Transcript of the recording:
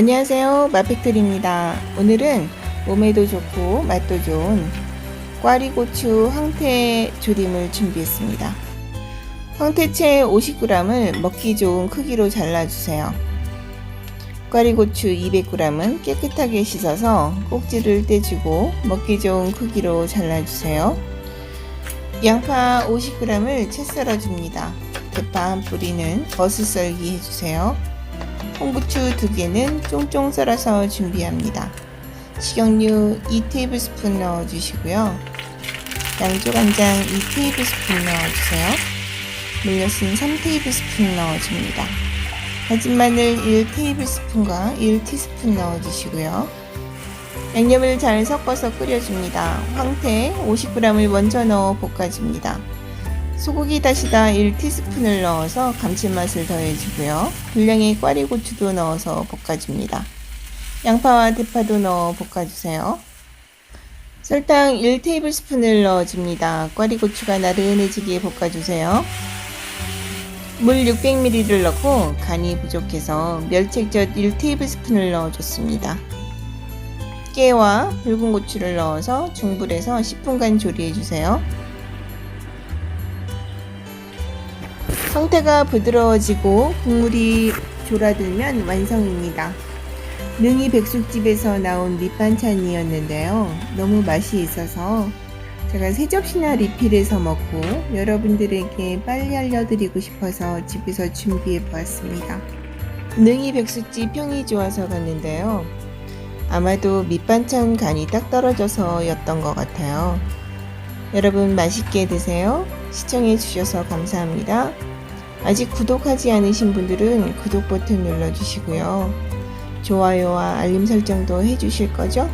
안녕하세요. 마팩토리입니다. 오늘은 몸에도 좋고 맛도 좋은 꽈리고추 황태 조림을 준비했습니다. 황태채 50g을 먹기 좋은 크기로 잘라주세요. 꽈리고추 200g은 깨끗하게 썰어서 꼭지를 떼주고 먹기 좋은 크기로 잘라주세요. 양파 50g을 채 썰어줍니다. 대파 한 뿌리는 버섯 썰기 해주세요. 홍고추 두 개는 쫑쫑 썰어서 준비합니다. 식용유 2테이블스푼 넣어주시고요. 양조간장 2테이블스푼 넣어주세요. 물엿은 3테이블스푼 넣어줍니다. 다진 마늘 1테이블스푼과 1티스푼 넣어주시고요. 양념을 잘 섞어서 끓여줍니다. 황태 50g을 먼저 넣어 볶아줍니다. 소고기 다시다 1티스푼을 넣어서 감칠맛을 더해주고요. 분량의 꽈리 고추도 넣어서 볶아줍니다. 양파와 대파도 넣어 볶아주세요. 설탕 1테이블스푼을 넣어줍니다. 꽈리 고추가 나른해지게 볶아주세요. 물 600ml를 넣고 간이 부족해서 멸치액젓 1테이블스푼을 넣어줬습니다. 깨와 붉은 고추를 넣어서 중불에서 10분간 조리해주세요. 상태가 부드러워지고 국물이 졸아들면 완성입니다. 능이 백숙집에서 나온 밑반찬이었는데요. 너무 맛이 있어서 제가 세 접시나 리필해서 먹고 여러분들에게 빨리 알려드리고 싶어서 집에서 준비해 보았습니다. 능이 백숙집 평이 좋아서 갔는데요. 아마도 밑반찬 간이 딱 떨어져서였던 것 같아요. 여러분 맛있게 드세요. 시청해 주셔서 감사합니다. 아직 구독하지 않으신 분들은 구독 버튼 눌러주시고요. 좋아요와 알림 설정도 해주실 거죠?